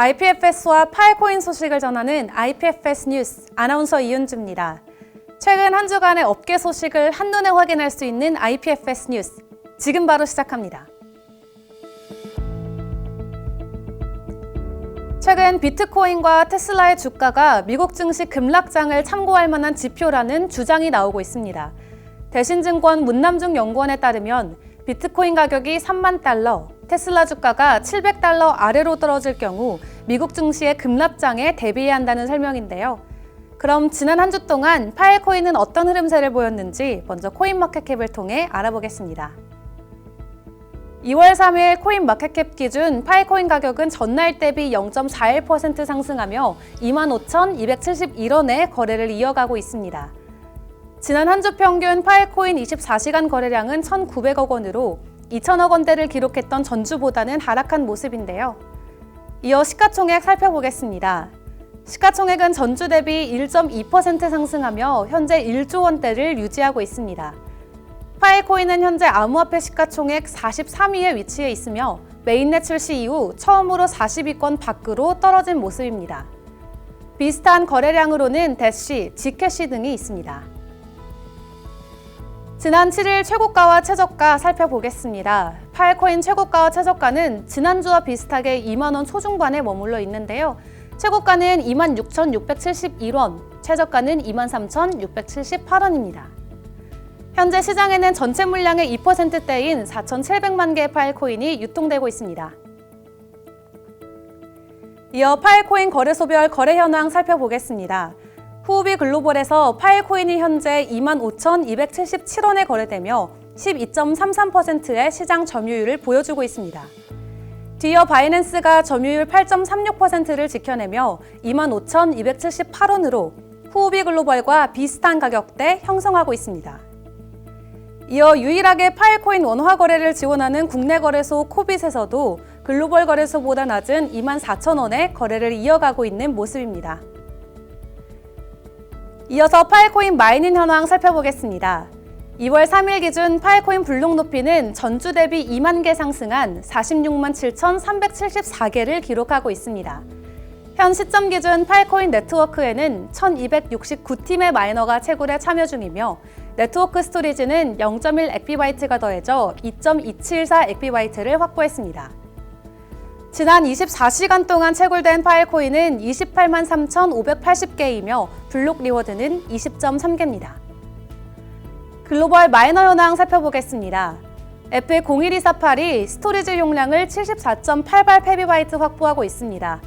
IPFS와 파일코인 소식을 전하는 IPFS 뉴스 아나운서 이윤주입니다. 최근 한 주간의 업계 소식을 한눈에 확인할 수 있는 IPFS 뉴스 지금 바로 시작합니다. 최근 비트코인과 테슬라의 주가가 미국 증시 급락장을 참고할 만한 지표라는 주장이 나오고 있습니다. 대신증권 문남중 연구원에 따르면 비트코인 가격이 3만 달러, 테슬라 주가가 700달러 아래로 떨어질 경우 미국 증시의 급락장에 대비해야 한다는 설명인데요. 그럼 지난 한 주 동안 파일코인은 어떤 흐름세를 보였는지 먼저 코인마켓캡을 통해 알아보겠습니다. 2월 3일 코인마켓캡 기준 파일코인 가격은 전날 대비 0.41% 상승하며 25,271원에 거래를 이어가고 있습니다. 지난 한 주 평균 파일코인 24시간 거래량은 1,900억 원으로 2천억 원대를 기록했던 전주보다는 하락한 모습인데요. 이어 시가총액 살펴보겠습니다. 시가총액은 전주 대비 1.2% 상승하며 현재 1조 원대를 유지하고 있습니다. 파일코인은 현재 암호화폐 시가총액 43위에 위치해 있으며 메인넷 출시 이후 처음으로 40위권 밖으로 떨어진 모습입니다. 비슷한 거래량으로는 대시, 지캐시 등이 있습니다. 지난 7일 최고가와 최저가 살펴보겠습니다. 파일코인 최고가와 최저가는 지난주와 비슷하게 2만 원 초중반에 머물러 있는데요. 최고가는 26,671원, 최저가는 23,678원입니다. 현재 시장에는 전체 물량의 2%대인 4,700만 개의 파일코인이 유통되고 있습니다. 이어 파일코인 거래소별 거래 현황 살펴보겠습니다. 후오비 글로벌에서 파일코인이 현재 25,277원에 거래되며 12.33%의 시장 점유율을 보여주고 있습니다. 뒤이어 바이낸스가 점유율 8.36%를 지켜내며 25,278원으로 후오비 글로벌과 비슷한 가격대 형성하고 있습니다. 이어 유일하게 파일코인 원화 거래를 지원하는 국내 거래소 코빗에서도 글로벌 거래소보다 낮은 24,000원에 거래를 이어가고 있는 모습입니다. 이어서 파일코인 마이닝 현황 살펴보겠습니다. 2월 3일 기준 파일코인 블록 높이는 전주 대비 2만 개 상승한 46만 7,374개를 기록하고 있습니다. 현 시점 기준 파일코인 네트워크에는 1,269팀의 마이너가 채굴에 참여 중이며 네트워크 스토리지는 0.1 엑비바이트가 더해져 2.274 엑비바이트를 확보했습니다. 지난 24시간 동안 채굴된 파일코인은 28만 3,580개이며 블록 리워드는 20.3개입니다. 글로벌 마이너 현황 살펴보겠습니다. 애플 012488이 스토리지 용량을 74.88 페비바이트 확보하고 있습니다.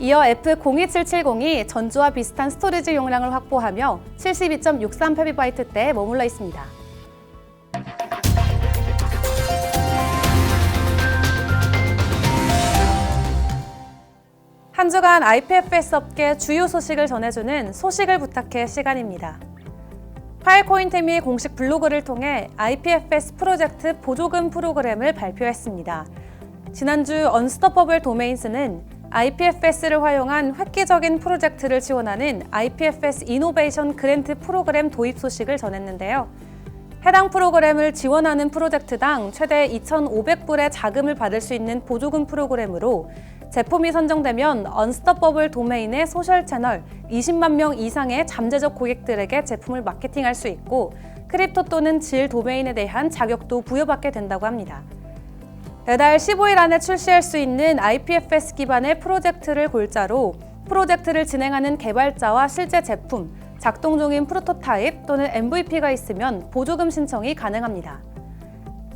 이어 애플 02770이 전주와 비슷한 스토리지 용량을 확보하며 72.63 페비바이트대에 머물러 있습니다. 한 주간 IPFS 업계 주요 소식을 전해주는 소식을 부탁해 시간입니다. 파일코인템이 공식 블로그를 통해 IPFS 프로젝트 보조금 프로그램을 발표했습니다. 지난주 언스터퍼블 도메인스는 IPFS를 활용한 획기적인 프로젝트를 지원하는 IPFS 이노베이션 그랜트 프로그램 도입 소식을 전했는데요. 해당 프로그램을 지원하는 프로젝트당 최대 2,500불의 자금을 받을 수 있는 보조금 프로그램으로 제품이 선정되면 언스터버블 도메인의 소셜 채널 20만 명 이상의 잠재적 고객들에게 제품을 마케팅할 수 있고 크립토 또는 질 도메인에 대한 자격도 부여받게 된다고 합니다. 배달 15일 안에 출시할 수 있는 IPFS 기반의 프로젝트를 골자로 프로젝트를 진행하는 개발자와 실제 제품, 작동 중인 프로토타입 또는 MVP가 있으면 보조금 신청이 가능합니다.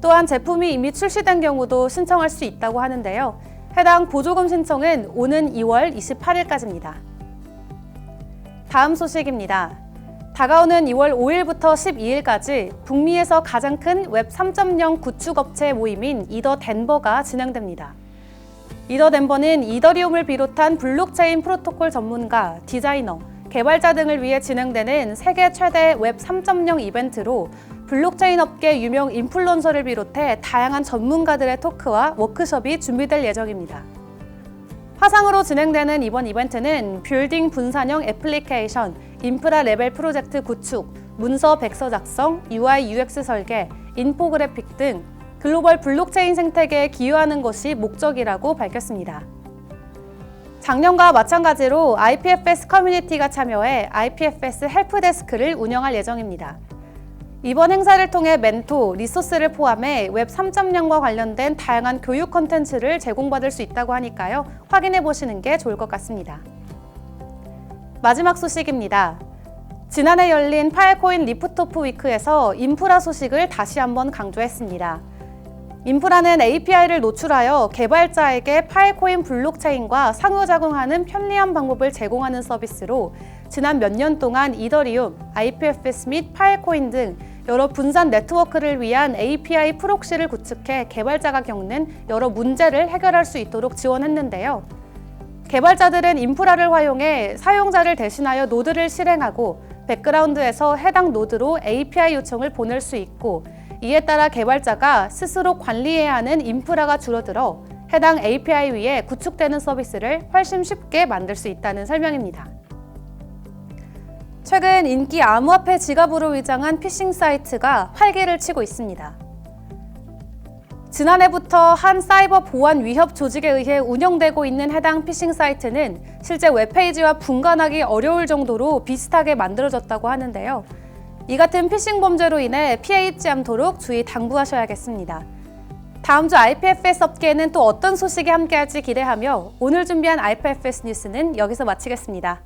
또한 제품이 이미 출시된 경우도 신청할 수 있다고 하는데요. 해당 보조금 신청은 오는 2월 28일까지입니다. 다음 소식입니다. 다가오는 2월 5일부터 12일까지 북미에서 가장 큰 웹 3.0 구축업체 모임인 이더 덴버가 진행됩니다. 이더 덴버는 이더리움을 비롯한 블록체인 프로토콜 전문가, 디자이너, 개발자 등을 위해 진행되는 세계 최대 웹 3.0 이벤트로 블록체인 업계 유명 인플루언서를 비롯해 다양한 전문가들의 토크와 워크숍이 준비될 예정입니다. 화상으로 진행되는 이번 이벤트는 빌딩 분산형 애플리케이션, 인프라 레벨 프로젝트 구축, 문서 백서 작성, UI UX 설계, 인포그래픽 등 글로벌 블록체인 생태계에 기여하는 것이 목적이라고 밝혔습니다. 작년과 마찬가지로 IPFS 커뮤니티가 참여해 IPFS 헬프데스크를 운영할 예정입니다. 이번 행사를 통해 멘토, 리소스를 포함해 웹 3.0과 관련된 다양한 교육 콘텐츠를 제공받을 수 있다고 하니까요. 확인해 보시는 게 좋을 것 같습니다. 마지막 소식입니다. 지난해 열린 파일코인 리프토프 위크에서 인프라 소식을 다시 한번 강조했습니다. 인프라는 API를 노출하여 개발자에게 파일코인 블록체인과 상호작용하는 편리한 방법을 제공하는 서비스로 지난 몇 년 동안 이더리움, IPFS 및 파일코인 등 여러 분산 네트워크를 위한 API 프록시를 구축해 개발자가 겪는 여러 문제를 해결할 수 있도록 지원했는데요. 개발자들은 인프라를 활용해 사용자를 대신하여 노드를 실행하고 백그라운드에서 해당 노드로 API 요청을 보낼 수 있고 이에 따라 개발자가 스스로 관리해야 하는 인프라가 줄어들어 해당 API 위에 구축되는 서비스를 훨씬 쉽게 만들 수 있다는 설명입니다. 최근 인기 암호화폐 지갑으로 위장한 피싱 사이트가 활기를 치고 있습니다. 지난해부터 한 사이버 보안 위협 조직에 의해 운영되고 있는 해당 피싱 사이트는 실제 웹페이지와 분간하기 어려울 정도로 비슷하게 만들어졌다고 하는데요. 이 같은 피싱 범죄로 인해 피해 입지 않도록 주의 당부하셔야겠습니다. 다음 주 IPFS 업계에는 또 어떤 소식이 함께할지 기대하며 오늘 준비한 IPFS 뉴스는 여기서 마치겠습니다.